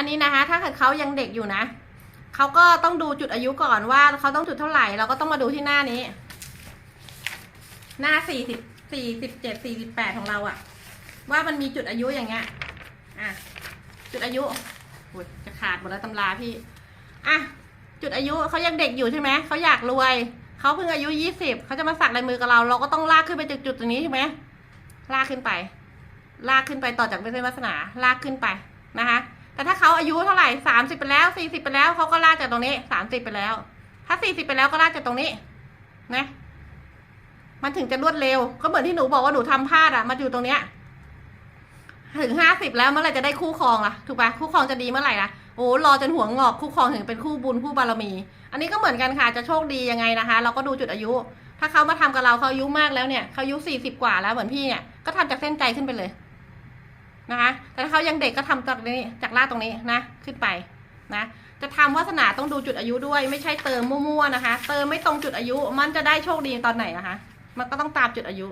อันนี้นะคะ ถ้าเกิดเขายังเด็กอยู่นะเขาก็ต้องดูจุดอายุก่อนว่าเขาต้องจุดเท่าไหร่ เราก็ต้องมาดูที่หน้านี้ หน้าสี่สิบสี่สิบเจ็ดสี่สิบแปดของเราอะว่ามันมีจุดอายุอย่างเงี้ยอะจุดอายุอุ๊ยจะขาดหมดแล้วตำราพี่อะจุดอายุเขายังเด็กอยู่ใช่ไหมเขาอยากรวยเขาเพิ่งอายุยี่สิบเขาจะมาสักลายมือกับเรา เราก็ต้องลากขึ้นไปจากจุดตรงนี้ใช่ไหมลากขึ้นไป ลากขึ้นไปต่อจากเป็นเส้นวาสนาลากขึ้นไปนะคะ แต่ถ้าเขาอายุเท่าไหร่สามสิบไปแล้วสี่สิบไปแล้วเขาก็ลากจากตรงนี้สามสิบไปแล้ว ถ้าสี่สิบไปแล้วก็ลากจากตรงนี้ นะ มันถึงจะรวดเร็ว ก็เหมือนที่หนูบอกว่าหนูทำพลาดอะมาอยู่ตรงเนี้ย ถึงห้าสิบแล้วเมื่อไหร่จะได้คู่ครองล่ะ ถูกปะคู่ครองจะดีเมื่อไหร่ล่ะ โอ้รอจนหัวงอกคู่ครองถึงเป็นคู่บุญคู่บารมี อันนี้ก็เหมือนกันค่ะ จะโชคดียังไงนะคะ เราก็ดูจุดอายุ ถ้าเขามาทำกับเราเขาอายุมากแล้วเนี่ยเขาอายุสี่สิบกว่าแล้วเหมือนพี่เนี่ย ก็ทำจากเส้นใจขึ้นไปเลย นะคะแต่ถ้าเขายังเด็กก็ทำจากนี้จากล่าตรงนี้นะ ขึ้นไปนะ จะทำวาสนาต้องดูจุดอายุด้วย ไม่ใช่เติมมั่วๆนะคะ เติมไม่ตรงจุดอายุ มันจะได้โชคดีตอนไหนนะคะ มันก็ต้องตามจุดอายุ